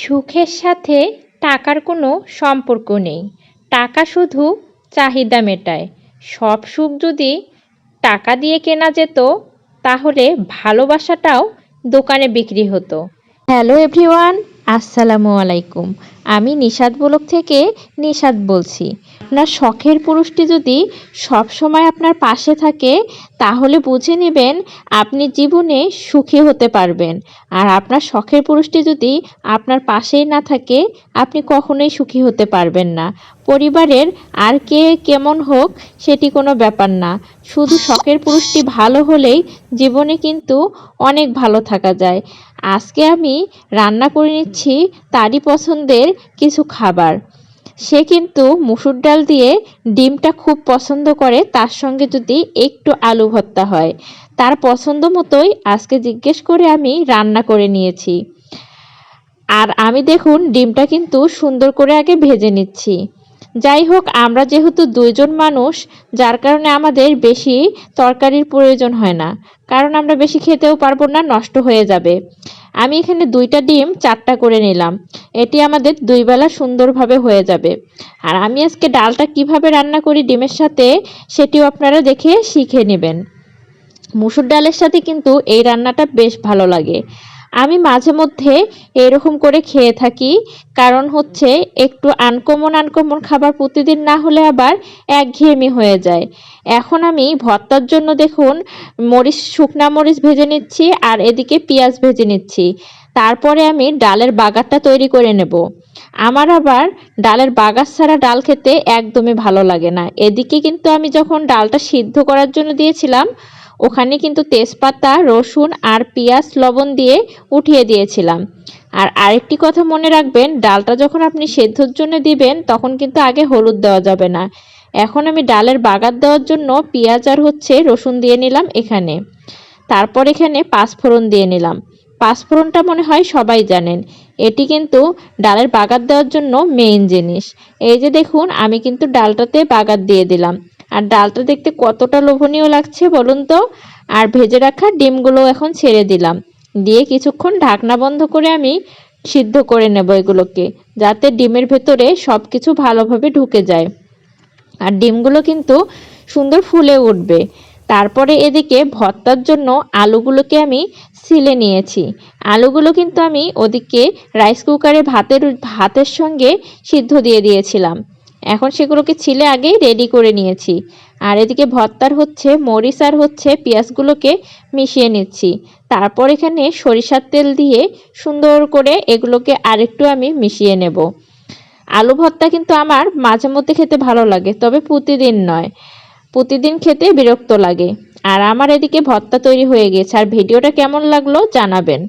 সুখের সাথে টাকার কোনো সম্পর্ক নেই। টাকা শুধু চাহিদা মেটায়। সব সুখ যদি টাকা দিয়ে কেনা যেত, তাহলে ভালোবাসাটাও দোকানে বিক্রি হতো। হ্যালো এভরিওয়ান, আসসালামু আলাইকুম। আমি নিষাদ ব্লক থেকে নিষাদ বলছি। আপনার শখের পুরুষটি যদি সব সময় আপনার পাশে থাকে, তাহলে বুঝে নেবেন আপনি জীবনে সুখী হতে পারবেন। আর আপনার শখের পুরুষটি যদি আপনার পাশেই না থাকে, আপনি কখনোই সুখী হতে পারবেন না। পরিবারের আর কে কেমন হোক, সেটি কোনো ব্যাপার না। শুধু শখের পুরুষটি ভালো হলেই জীবনে কিন্তু অনেক ভালো থাকা যায়। আজকে আমি রান্না করে নিচ্ছি তারই পছন্দের কিছু খাবার। সে কিন্তু মুসুর ডাল দিয়ে ডিমটা খুব পছন্দ করে, তার সঙ্গে যদি একটু আলু ভর্তা হয়। তার পছন্দ মতোই আজকে জিজ্ঞেস করে আমি রান্না করে নিয়েছি। আর আমি দেখুন, ডিমটা কিন্তু সুন্দর করে আগে ভেজে নিচ্ছি। যাই হোক, আমরা যেহেতু দুইজন মানুষ, যার কারণে আমাদের বেশি তরকারির প্রয়োজন হয় না। কারণ আমরা বেশি খেতেও পারব না, নষ্ট হয়ে যাবে। আমি এখানে দুইটা ডিম, চারটা করে নিলাম। এটি আমাদের দুই বেলা সুন্দরভাবে হয়ে যাবে। আর আমি আজকে ডালটা কীভাবে রান্না করি ডিমের সাথে, সেটিও আপনারা দেখে শিখে নেবেন। মুসুর ডালের সাথে কিন্তু এই রান্নাটা বেশ ভালো লাগে। আমি মাঝে মধ্যে এরকম করে খেয়ে থাকি, কারণ হচ্ছে একটু আনকমন আনকমন খাবার প্রতিদিন না হলে আবার একঘেয়েমি হয়ে যায়। এখন আমি ভর্তার জন্য দেখুন মরিচ, শুকনা মরিচ ভেজে নিচ্ছি আর এদিকে পেঁয়াজ ভেজে নিচ্ছি। তারপরে আমি ডালের বাগারটা তৈরি করে নেব। আমার আবার ডালের বাগার ছাড়া ডাল খেতে একদমই ভালো লাগে না। এদিকে কিন্তু আমি যখন ডালটা সিদ্ধ করার জন্য দিয়েছিলাম ওখানে কিন্তু তেজপাতা, রসুন আর পেঁয়াজ, লবণ দিয়ে উঠিয়ে দিয়েছিলাম। আর আরেকটি কথা মনে রাখবেন, ডালটা যখন আপনি সেদ্ধর জন্য দিবেন, তখন কিন্তু আগে হলুদ দেওয়া যাবে না। এখন আমি ডালের বাগার দেওয়ার জন্য পেঁয়াজ আর হচ্ছে রসুন দিয়ে নিলাম এখানে। তারপর এখানে পাঁচফোড়ন দিয়ে নিলাম। পাঁচফোড়নটা মনে হয় সবাই জানেন, এটি কিন্তু ডালের বাগার দেওয়ার জন্য মেইন জিনিস। এই যে দেখুন, আমি কিন্তু ডালটাতে বাগার দিয়ে দিলাম। আর ডালটা দেখতে কতটা লোভনীয় লাগছে বলুন তো। আর ভেজে রাখা ডিমগুলো এখন ছেড়ে দিলাম। দিয়ে কিছুক্ষণ ঢাকনা বন্ধ করে আমি সিদ্ধ করে নেব এগুলোকে, যাতে ডিমের ভেতরে সব কিছু ভালোভাবে ঢুকে যায়। আর ডিমগুলো কিন্তু সুন্দর ফুলে উঠবে। তারপরে এদিকে ভর্তার জন্য আলুগুলোকে আমি সিলে নিয়েছি। আলুগুলো কিন্তু আমি ওদিকে রাইস কুকারে ভাতের ভাতের সঙ্গে সিদ্ধ দিয়ে দিয়েছিলাম। এখন সেগুলোকে ছিলে আগেই রেডি করে নিয়েছি। আর এদিকে ভর্তার হচ্ছে, মরিচ আর হচ্ছে পেঁয়াজগুলোকে মিশিয়ে নিচ্ছি। তারপর এখানে সরিষার তেল দিয়ে সুন্দর করে এগুলোকে আরেকটু আমি মিশিয়ে নেব। আলু ভর্তা কিন্তু আমার মাঝে মধ্যে খেতে ভালো লাগে, তবে প্রতিদিন নয়। প্রতিদিন খেতে বিরক্ত লাগে। আর আমার এদিকে ভর্তা তৈরি হয়ে গেছে। আর ভিডিওটা কেমন লাগল জানাবেন।